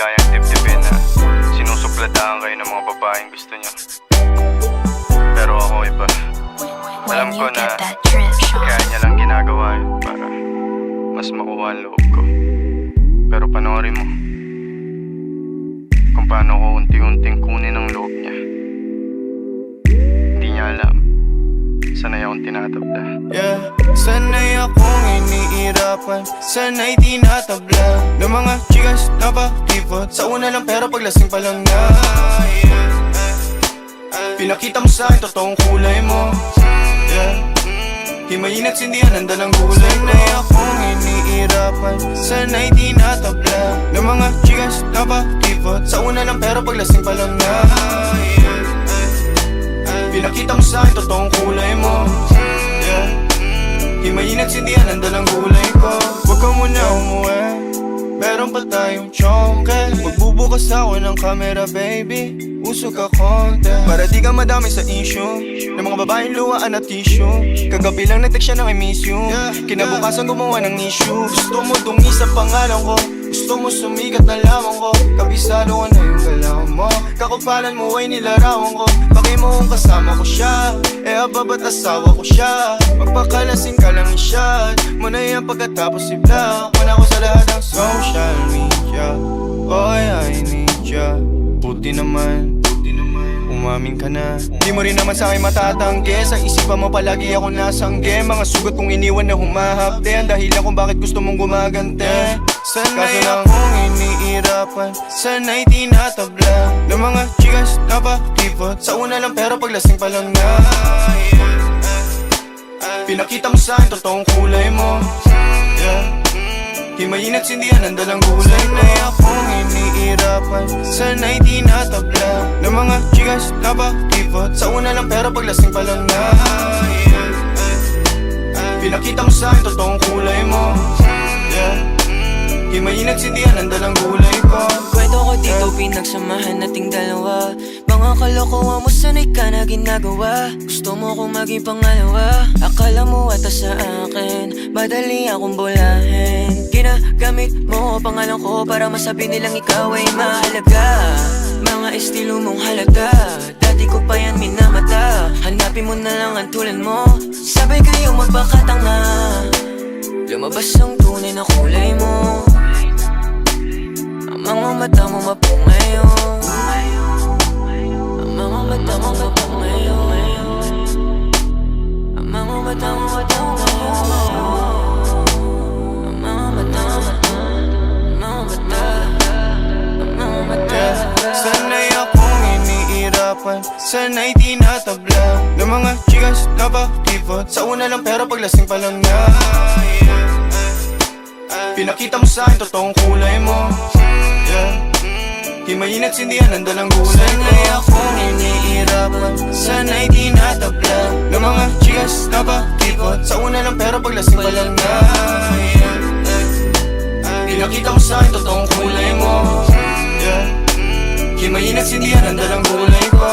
maligayang tip-tipin na sinusupladahan kayo ng mga babaeng gusto niyo. Pero ako iba. Alam ko na kaya niya lang ginagawa yun para mas makuha ang loob ko. Pero panoorin mo kung paano ko unti-unting kunin ang loob niya. Akong tinatabla. Yeah, sanay akong iniirapan Sanay tinatabla. Ng mga chikas na pakipot Sa una lang pero paglasing pa lang na yeah. Pinakita mo sa akin totoong kulay mo. Yeah. Himayin at sindihan ang dalang gulay. Sanay akong iniirapan Sanay tinatabla. Ng mga chikas na pakipot Sa una lang pero paglasing pa lang na Pinakita mo sa akin totoong kulay mo. Yeah. Himayin at sindihan ang dalang gulay ko. Huwag ka muna umuwi. Meron pa tayong chongke Magbubukas ako ng camera baby. Usog ka konti. Para di ka madami sa issue. Ng mga babaeng luwaan at tissue. Kagabi lang nag-text siya ng I miss you. Kinabukasan gumawa ng issue. Gusto mo dungi sa pangalan ko. Gusto mo sumikat na lamang ko. Kabisado ko na yung galaw mo Kakupalan mo ay nilarawan ko. Paki mo kung kasama ko siya? Eh aba ba't asawa ko siya? Magpakalasing ka lang i-shot Mo na yan pagkatapos i-block Wala ko sa lahat ng social media. Boy, I need ya. Buti naman Umamin ka na. Di mo rin naman sa akin matatanggi. Sa isipan mo palagi ako nasangge Mga sugat kong iniwan na humahapte Ang dahilan kung bakit gusto mong gumagante. Sanay akong iniirapan. Sanay tinatabla. Ng mga chikas na pakipot Sa una lang pero paglasing pa lang na. Pinakita mo sa akin totoong kulay mo. Yeah. Himayin at sindihan ang dalang gulay Sanay akong iniirapan Sanay tinatabla Ng mga chikas na pakipot Sa una lang pero paglasing pa lang na. Pinakita mo sa akin totoong kulay mo. Yeah Himayin at sindihan ang dalang gulay ko Kwento ko dito pinagsamahan nating dalawa. Mga kalokohan mo sanay ka na ginagawa. Gusto mo kong maging pangalawa. Akala mo ata sa akin Madali akong bulahin. Ginagamit mo pangalan ko Para masabi nilang ikaw ay mahalaga. Mga estilo mong halaga. Dati ko pa yan minamata. Hanapin mo na lang ang tulad mo. Sabay kayo magpakatanga. Lumabas ang tunay na kulay Sanay tinatabla Ng mga chikas na pakipot Sa una lang pero paglasing pa lang na Pinakita mo sa akin totoong kulay mo. Yeah. Himayin at sindihan ang dalang gulay Sanay tinatabla Ng mga chikas na pakipot Sa una lang pero paglasing pa lang na Pinakita mo sa akin totoong kulay mo. Yeah. Himayin at sindihan ang dalang gulay ko